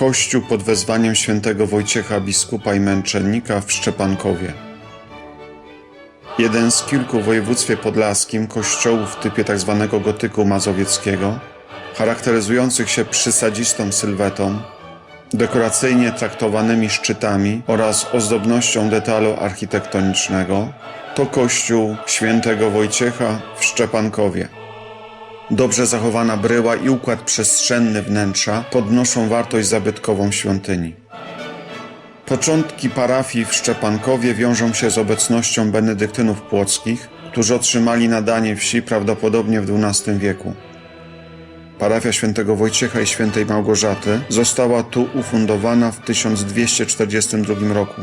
Kościół pod wezwaniem świętego Wojciecha biskupa i męczennika w Szczepankowie. Jeden z kilku w województwie podlaskim kościołów w typie tzw. gotyku mazowieckiego, charakteryzujących się przysadzistą sylwetą, dekoracyjnie traktowanymi szczytami oraz ozdobnością detalu architektonicznego, to kościół świętego Wojciecha w Szczepankowie. Dobrze zachowana bryła i układ przestrzenny wnętrza podnoszą wartość zabytkową świątyni. Początki parafii w Szczepankowie wiążą się z obecnością benedyktynów płockich, którzy otrzymali nadanie wsi prawdopodobnie w XII wieku. Parafia świętego Wojciecha i świętej Małgorzaty została tu ufundowana w 1242 roku.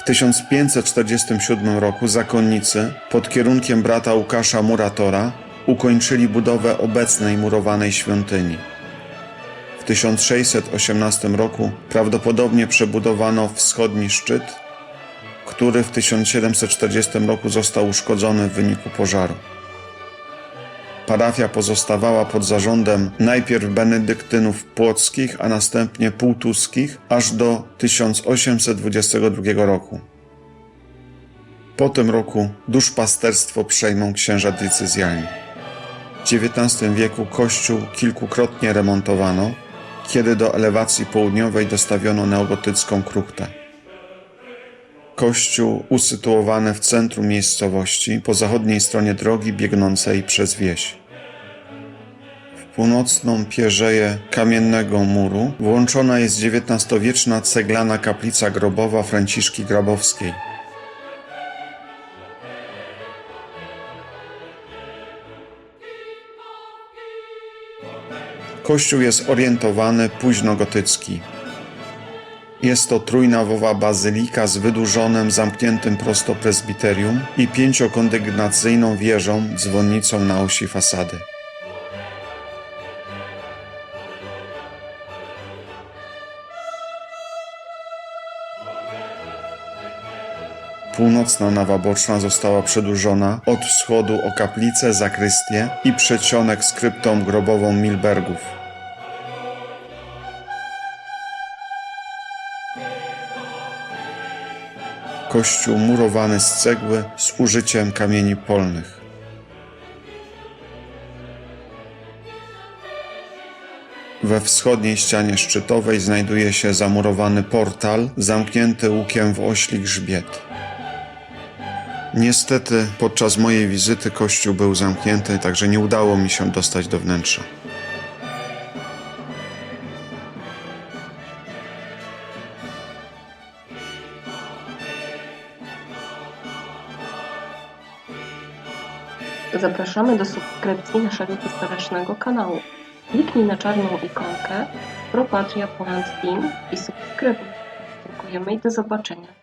W 1547 roku zakonnicy pod kierunkiem brata Łukasza Muratora ukończyli budowę obecnej murowanej świątyni. W 1618 roku prawdopodobnie przebudowano wschodni szczyt, który w 1740 roku został uszkodzony w wyniku pożaru. Parafia pozostawała pod zarządem najpierw benedyktynów płockich, a następnie półtuskich aż do 1822 roku. Po tym roku duszpasterstwo przejmą księża decyzjalni. XIX wieku kościół kilkukrotnie remontowano, kiedy do elewacji południowej dostawiono neogotycką kruchtę. Kościół usytuowany w centrum miejscowości, po zachodniej stronie drogi biegnącej przez wieś. W północną pierzeję kamiennego muru włączona jest XIX-wieczna ceglana kaplica grobowa Franciszki Grabowskiej. Kościół jest orientowany późnogotycki. Jest to trójnawowa bazylika z wydłużonym, zamkniętym prosto prezbiterium i pięciokondygnacyjną wieżą dzwonnicą na osi fasady. Północna nawa boczna została przedłużona od wschodu o kaplicę, zakrystię i przedsionek z kryptą grobową Milbergów. Kościół murowany z cegły z użyciem kamieni polnych. We wschodniej ścianie szczytowej znajduje się zamurowany portal zamknięty łukiem w ośli grzbiet. Niestety podczas mojej wizyty kościół był zamknięty, także nie udało mi się dostać do wnętrza. Zapraszamy do subskrypcji naszego historycznego kanału. Kliknij na czarną ikonkę Pro Patria Poland Team i subskrybuj. Dziękujemy i do zobaczenia.